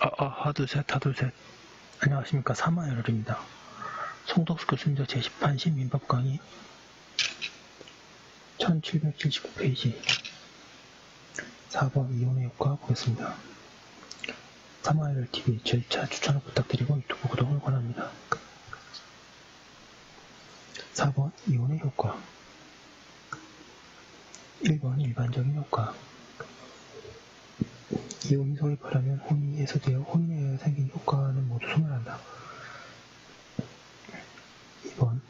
아, 아, 하둘셋, 하둘셋. 안녕하십니까. 사마열입니다. 송덕수 교수님도 제18시 민법 강의 1779페이지 4번 이혼의 효과 보겠습니다. 사마열 TV 절차 추천을 부탁드리고 유튜브 구독을 권합니다. 4번 이혼의 효과 1번 일반적인 효과 소입하려면 혼인이 해소되어 혼인에 의해 생긴 효과는 모두 소멸한다. 2번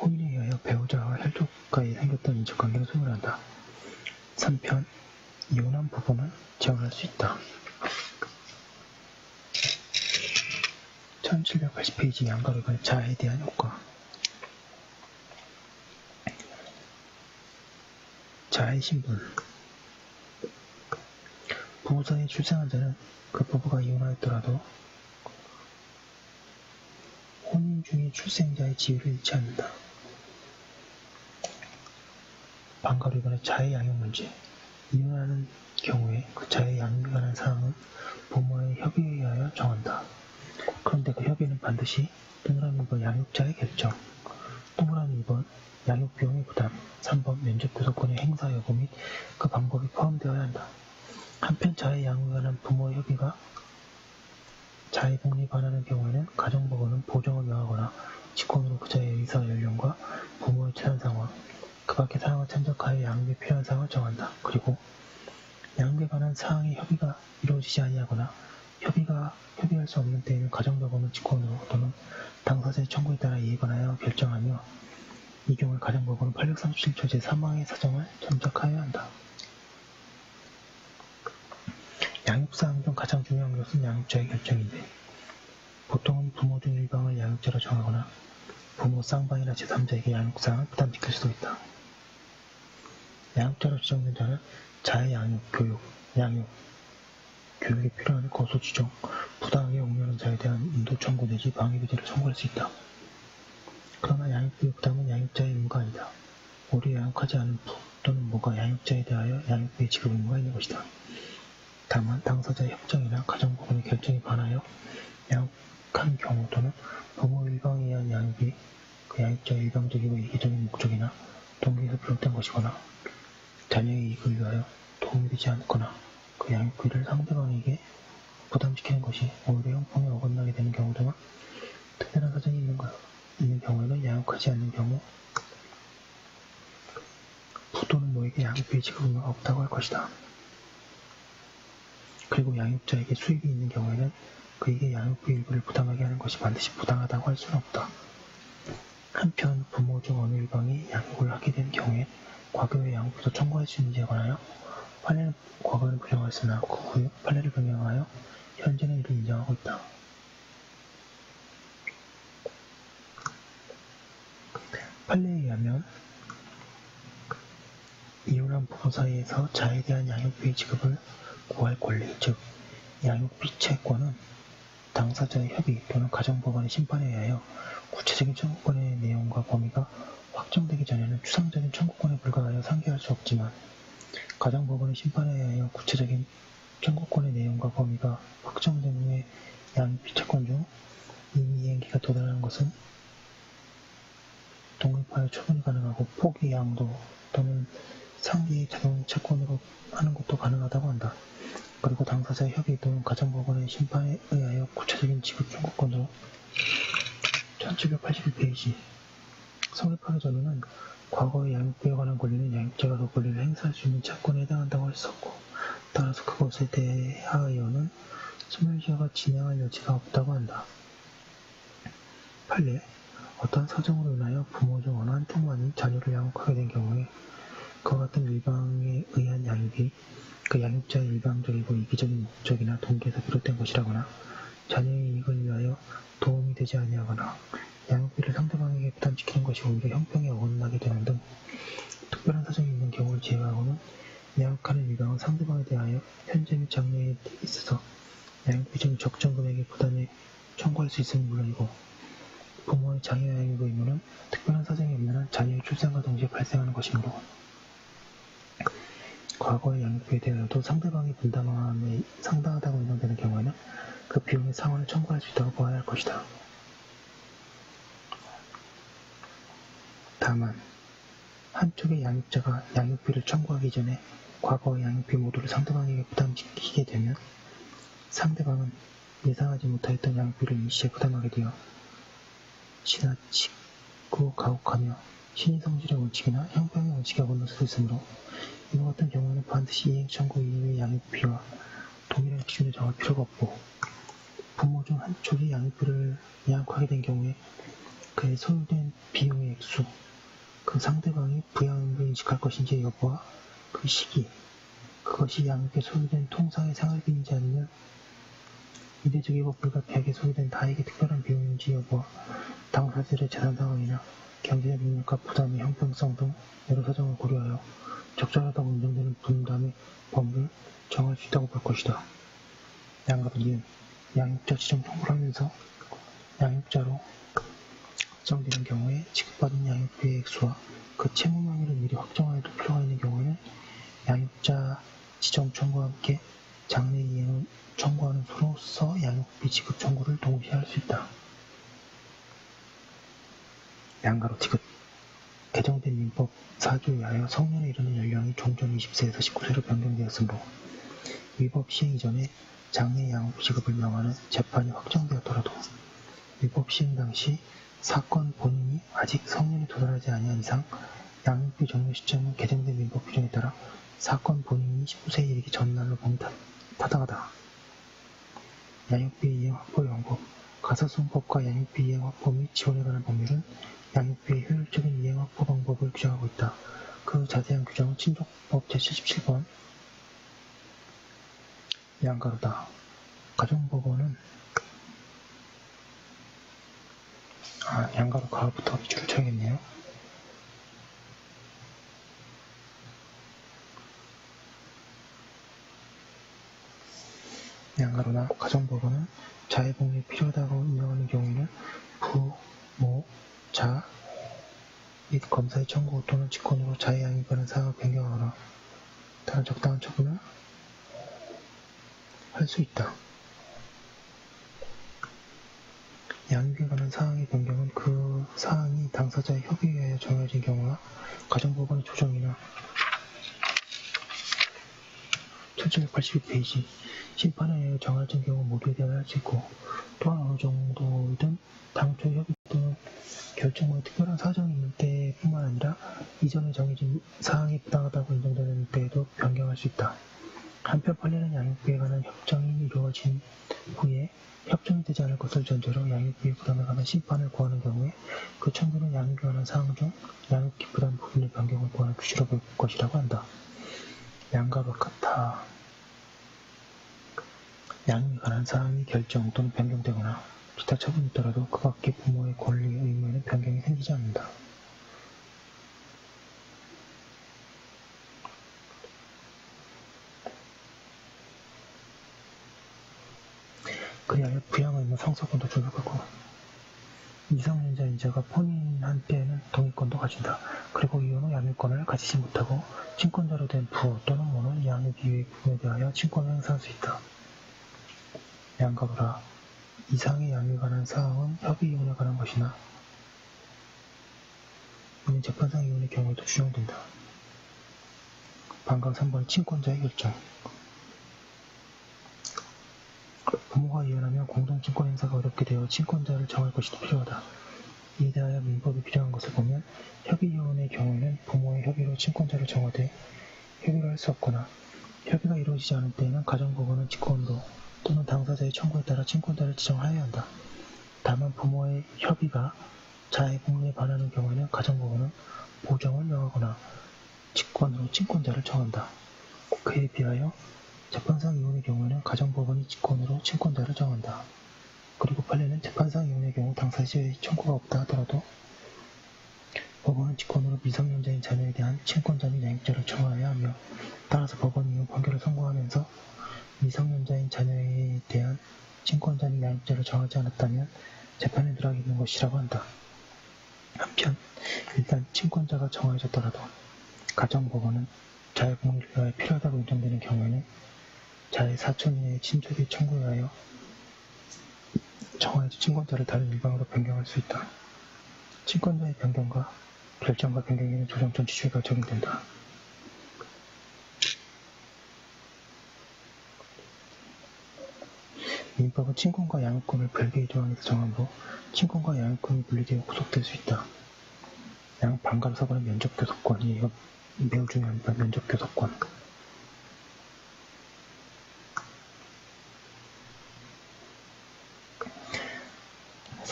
혼인에 의하여 배우자와 혈족과에 생겼던 인척관계는 소멸한다. 3편 이혼한 부부는 재혼할 수 있다. 1780페이지 양가르갈 자에 대한 효과 자의 신분 부부 사이에 출생한 자는 그 부부가 이혼하였더라도 혼인 중에 출생자의 지위를 잃지 않는다. 방가로 이번에 자의 양육 문제 이혼하는 경우에 그 자의 양육에 관한 사항은 부모의 협의에 의하여 정한다. 그런데 그 협의는 반드시 동그라미 2번 양육자의 결정 동그라미 2번 양육 비용의 부담 3번 면접 구속권의 행사 여부 및 그 방법이 포함되어야 한다. 한편 자의 양육에 관한 부모의 협의가 자의 복리 반하는 경우에는 가정법원은 보정을 명하거나 직권으로 그자의 의사 연령과 부모의 재산 상황, 그 밖의 사항을 참작하여 양육에 필요한 사항을 정한다. 그리고 양육에 관한 사항의 협의가 이루어지지 아니하거나 협의가 협의할 수 없는 때에는 가정법원은 직권으로 또는 당사자의 청구에 따라 이에 관하여 결정하며 이 경우에 가정법원은 837조 제3항의 사정을 참작하여야 한다. 양육사항 중 가장 중요한 것은 양육자의 결정인데 보통은 부모 중 일방을 양육자로 정하거나 부모 쌍방이나 제3자에게 양육사항을 부담시킬 수도 있다. 양육자로 지정된 자는 자의 양육, 교육, 양육, 교육에 필요한 거소 지정, 부당하게 옹려하는 자에 대한 인도 청구 내지 방해 비제를 청구할 수 있다. 그러나 양육비의 부담은 양육자의 의무가 아니다. 오래 양육하지 않은 부 또는 모가 양육자에 대하여 양육비의 지급 의무가 있는 것이다. 다만 당사자의 협정이나 가정법원의 결정에 반하여 양육한 경우 또는 부모 일방에 의한 양육이 그 양육자의 일방적이고 이기적인 목적이나 동기에서 비롯된 것이거나 자녀의 이익을 위하여 도움이 되지 않거나 그 양육비를 상대방에게 부담시키는 것이 오히려 형평에 어긋나게 되는 경우 등은 특별한 사정이 있는, 거, 있는 경우에는 양육하지 않는 경우 부 또는 모에게 양육비의 지급 의무가 없다고 할 것이다. 그리고 양육자에게 수입이 있는 경우에는 그에게 양육비 일부를 부담하게 하는 것이 반드시 부당하다고 할 수는 없다. 한편 부모 중 어느 일방이 양육을 하게 된 경우에 과거의 양육비도 청구할 수 있는지에 관하여 판례는 과거를 부정하였으나 그 후에 판례를 변경하여 현재는 이를 인정하고 있다. 판례에 의하면 이혼한 부부 사이에서 자에 대한 양육비 지급을 구할 권리, 즉 양육비 채권은 당사자의 협의 또는 가정법원의 심판에 의하여 구체적인 청구권의 내용과 범위가 확정되기 전에는 추상적인 청구권에 불과하여 상기할 수 없지만 가정법원의 심판에 의하여 구체적인 청구권의 내용과 범위가 확정된 후에 양육비 채권 중 이미 이행기가 도달하는 것은 독립하여 처분이 가능하고 포기 양도 또는 상기 자동 채권으로 하는 것도 가능하다고 한다. 그리고 당사자의 협의 또는 가정법원의 심판에 의하여 구체적인 지급 청구권으로 1781페이지 성립하기 전에는 과거의 양육비에 관한 권리는 양육자가 그 권리를 행사할 수 있는 채권에 해당한다고 없고 따라서 그것에 대하여는 소멸시효가 진행할 여지가 없다고 한다. 판례 어떤 사정으로 인하여 부모 중 어느 한쪽만이 자녀를 양육하게 된 경우에 그와 같은 일방에 의한 양육이 그 양육자의 일방적이고 이기적인 목적이나 동기에서 비롯된 것이라거나 자녀의 이익을 위하여 도움이 되지 아니하거나 양육비를 상대방에게 부담시키는 것이 오히려 형평에 어긋나게 되는 등 특별한 사정이 있는 경우를 제외하고는 양육하는 일방은 상대방에 대하여 현재 및 장래에 있어서 양육비 중 적정 금액의 부담에 청구할 수 있음은 물론이고 부모의 장애 양육 의무는 특별한 사정이 없는 한 자녀의 출생과 동시에 발생하는 것이므로 과거의 양육비에 대하여도 상대방이 분담함에 상당하다고 인정되는 그 비용의 상환을 청구할 수 있다고 보아야 할 것이다. 다만 한쪽의 양육자가 양육비를 청구하기 전에 과거의 양육비 모두를 상대방에게 부담시키게 되면 상대방은 예상하지 못하였던 양육비를 일시에 부담하게 되어 지나치고 가혹하며 신의 성질의 원칙이나 형평의 원칙에 어긋날 수도 있으므로 이와 같은 경우에는 반드시 이행 청구 이후의 양육비와 동일한 기준을 정할 필요가 없고 부모 중 한쪽이 양육비를 양육하게 된 경우에 그에 소요된 비용의 액수, 그 상대방이 부양을 인식할 것인지 여부와 그 시기, 그것이 양육에 소요된 통상의 생활비인지 아니면 이례적이고 불가피하게 소요된 다에게 특별한 비용인지 여부와 당사자들의 재산 상황이나 경제적 능력과 부담의 형평성 등 여러 사정을 고려하여 적절하다고 인정되는 분담의 범위를 정할 수 있다고 볼 것이다. 이은 양육자 지정 청구를 하면서 양육자로 확정되는 경우에 지급받은 양육비의 액수와 그 채무망이를 미리 둘 필요가 있는 경우에는 양육자 지정 청구와 함께 장래 이행을 청구하는 수로서 양육비 지급 청구를 동시에 할 수 있다. 양가로 지급 개정된 민법 4조에 의하여 성년에 이르는 연령이 종전 20세에서 19세로 변경되었으므로 위법 시행 이전에 장애 양육 지급을 명하는 재판이 확정되었더라도 위법 시행 당시 사건 본인이 아직 성년에 도달하지 아니한 이상 양육비 종료 시점은 개정된 민법 규정에 따라 사건 본인이 19세에 이르기 전날로 타- 타당하다. 양육비 이행 확보 방법 가사성법과 양육비 이행 확보 및 지원에 관한 법률은 양육비의 효율적인 이행 확보 방법을 규정하고 있다. 그 자세한 규정은 친족법 제77번 양가로다. 가정법원은 아, 양가로 가을부터 밑줄을 쳐야겠네요. 양가로나 가정법원은 자해복리에 필요하다고 인정하는 경우에는 부, 모, 자, 및 검사의 청구 또는 직권으로 양육에 관한 사항을 변경하거나 다른 적당한 처분을 할 수 있다. 양육에 관한 사항의 변경은 그 사항이 당사자의 협의에 의하여 정해진 경우나 가정법원의 조정이나 1782페이지 심판에 의하여 정해진 경우 모두에 대하여 할 수 있고 또한 어느 정도이든 당초 협의 또는 결정의 특별한 사정이 있는 때뿐만 아니라 이전에 정해진 사항이 부당하다고 인정되는 때에도 변경할 수 있다. 한편 판례는 양육비에 관한 협정이 이루어진 후에 협정이 되지 않을 것을 전제로 양육비 부담에 관한 심판을 구하는 경우에 그 청구는 양육에 관한 사항 중 양육비 부담 부분의 변경을 구하는 규칙으로 볼 것이라고 한다. 양과 같아 양육에 관한 사항이 결정 또는 변경되거나 기타 처분이 있더라도 그 밖의 부모의 권리, 의무에는 변경이 생기지 않는다. 그리하여 부양 의무 상속권도 줄을 거고 미성년자인 자가 본인한테는 동의권도 가진다. 그리고 이혼 후 양육권을 가지지 못하고 친권자로 된 부호 또는 모는 양육 이외의 부분에 대하여 친권을 행사할 수 있다. 양가보라 이상의 양육에 관한 사항은 협의 이혼에 관한 것이나 이는 재판상 이혼의 경우에도 준용된다. 방금 3번 친권자의 결정 부모가 이혼하면 공동친권 행사가 어렵게 되어 친권자를 정할 것이 필요하다. 이에 대하여 민법이 필요한 것을 보면 협의 이혼의 경우에는 부모의 협의로 친권자를 정하되 협의를 할 수 없거나 협의가 이루어지지 않을 때에는 가정법원은 직권으로 또는 당사자의 청구에 따라 친권자를 지정하여야 한다. 다만 부모의 협의가 자의 복리에 반하는 경우에는 가정법원은 보정을 명하거나 직권으로 친권자를 정한다. 그에 비하여 재판상 이혼의 경우에는 가정법원이 직권으로 친권자를 정한다. 그리고 판례는 재판상 이혼의 경우 당사자의 청구가 없다 하더라도 법원은 직권으로 미성년자인 자녀에 대한 친권자 및 양육자를 정하여야 하며 따라서 법원 이혼 판결을 선고하면서 미성년자인 자녀에 대한 친권자 및 양육자를 정하지 않았다면 재판에 들어가겠는 것이라고 한다. 한편 일단 친권자가 정해졌더라도 가정법원은 복리를 위하여 필요하다고 인정되는 경우에는 자의 사촌 이내의 친족의 청구에 하여 정화에서 친권자를 다른 일방으로 변경할 수 있다. 친권자의 변경과 결정과 변경에는 조정 전치주의가 적용된다. 민법은 친권과 양육권을 별개의 조항에서 정함으로 친권과 양육권이 분리되어 구속될 수 있다. 양 반가로 서거는 면접교섭권. 이거 매우 중요합니다. 면접교섭권.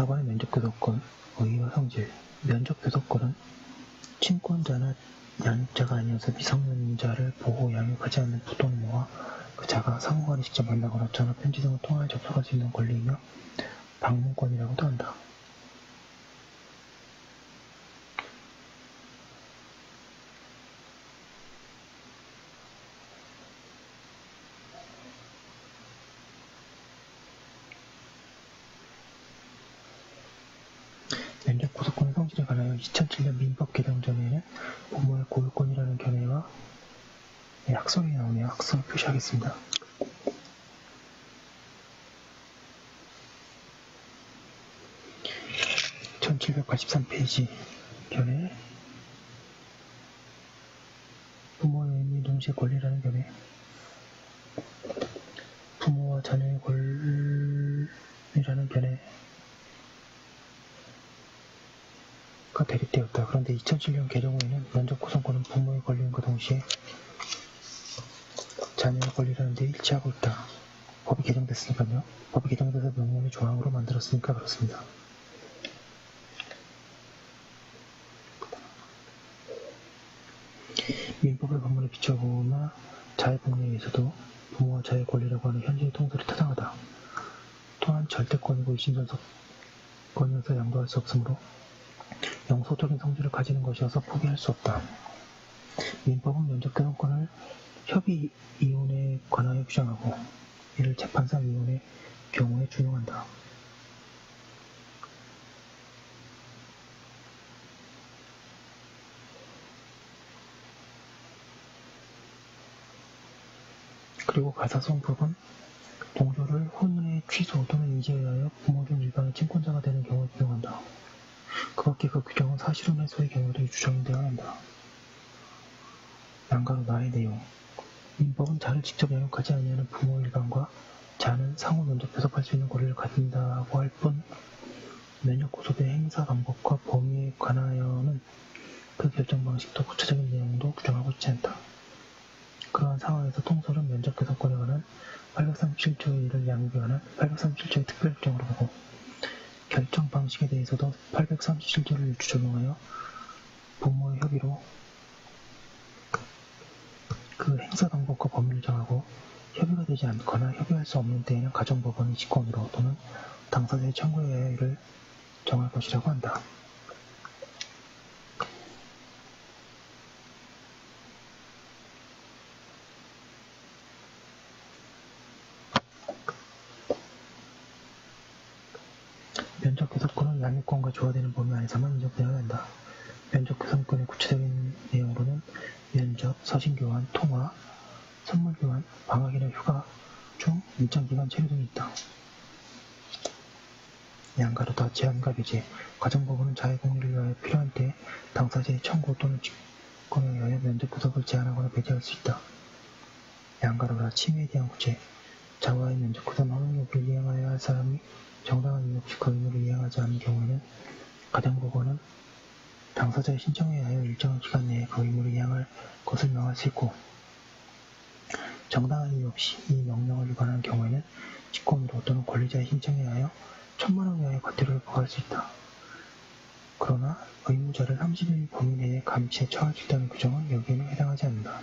사관의 면접교섭권, 의의와 성질. 면접교섭권은 친권자나 양육자가 아니어서 미성년자를 보호 양육하지 않는 부동모와 그 자가 상호간에 직접 만나거나 전화 편지 등을 통하여 접촉할 수 있는 권리이며 방문권이라고도 한다. 면접 구속권의 성질에 관하여 2007년 민법 개정 전에는 부모의 고유권이라는 견해와 네, 학설이 나오네요. 학설 표시하겠습니다. (1783 페이지) 견해 부모의 의미 동시에 권리라는 견해 부모와 자녀의 권리라는 견해 가 대립되었다. 그런데 2007년 개정 후에는 면접 구성권은 부모의 권리임과 동시에 자녀의 권리라는 데 일치하고 있다. 법이 개정됐으니까요. 법이 개정돼서 명문의 조항으로 만들었으니까 그렇습니다. 민법의 법문에 비춰보나 자의 법률에 의해서도 부모와 자의 권리라고 하는 현재의 통설이 타당하다. 또한 절대권이고 이심전속권이어서 양도할 수 없으므로 영소적인 성질을 가지는 것이어서 포기할 수 없다. 민법은 면접교섭권을 협의 이혼에 관하여 규정하고 이를 재판상 이혼의 경우에 준용한다. 그리고 가사성법은 동조를 혼인의 취소 또는 이제에 의하여 부모 중 일반의 친 그 밖에 그 규정은 사실혼 해소의 경우도 규정되어야 한다. 양가로 나의 내용 민법은 자를 직접 양육하지 아니하는 부모 일반과 자는 상호 면접 교섭할 수 있는 권리를 가진다고 할 뿐 면역 구속의 행사 방법과 범위에 관하여는 그 결정 방식도 구체적인 내용도 규정하고 있지 않다. 그러한 상황에서 통설은 면접 교섭권에 관한 837조의 1을 양육에 관한 837조의 특별 규정으로 보고 결정 방식에 대해서도 837조를 일주 적용하여 부모의 협의로 그 행사 방법과 범위를 정하고 협의가 되지 않거나 협의할 수 없는 때에는 가정법원이 직권으로 또는 당사자의 청구에 의하여 이를 정할 것이라고 한다. 면접 교섭권은 양육권과 조화되는 범위 안에서만 인정되어야 한다. 면접 교섭권의 구체적인 내용으로는 면접, 서신 교환, 통화, 선물 교환, 방학이나 휴가 중 일정 기간 체류 등이 있다. 양가로다 제한과 배제, 가정법원은 자의 공리를 위하여 필요한 때 당사자의 청구 또는 직권에 의하여 면접 교섭을 제한하거나 배제할 수 있다. 양가로다 침해에 대한 구제, 자와의 면접 허용 여부를 이행하여야 할 사람이 정당한 이유 없이 그 의무를 이행하지 않은 경우에는 가정법원은 당사자의 신청에 의하여 일정 기간 내에 그 의무를 이행할 것을 명할 수 있고 정당한 이유 없이 이 명령을 위반한 경우에는 직권으로 또는 권리자의 신청에 의하여 천만 원 이하의 과태료를 부과할 수 있다. 그러나 의무자를 30일 범위 내에 감시에 처할 수 있다는 규정은 여기에는 해당하지 않는다.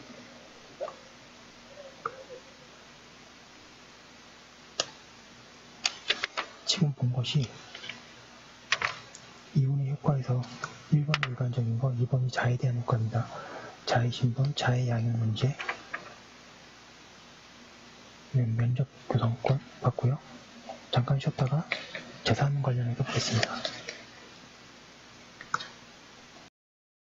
지금 본 것이 이혼의 효과에서 1번이 일반적인 거, 2번이 자에 대한 효과입니다. 자의 신분, 자의 양육 문제, 네, 면접 구성권 봤고요. 잠깐 쉬었다가 재산 관련해서 보겠습니다.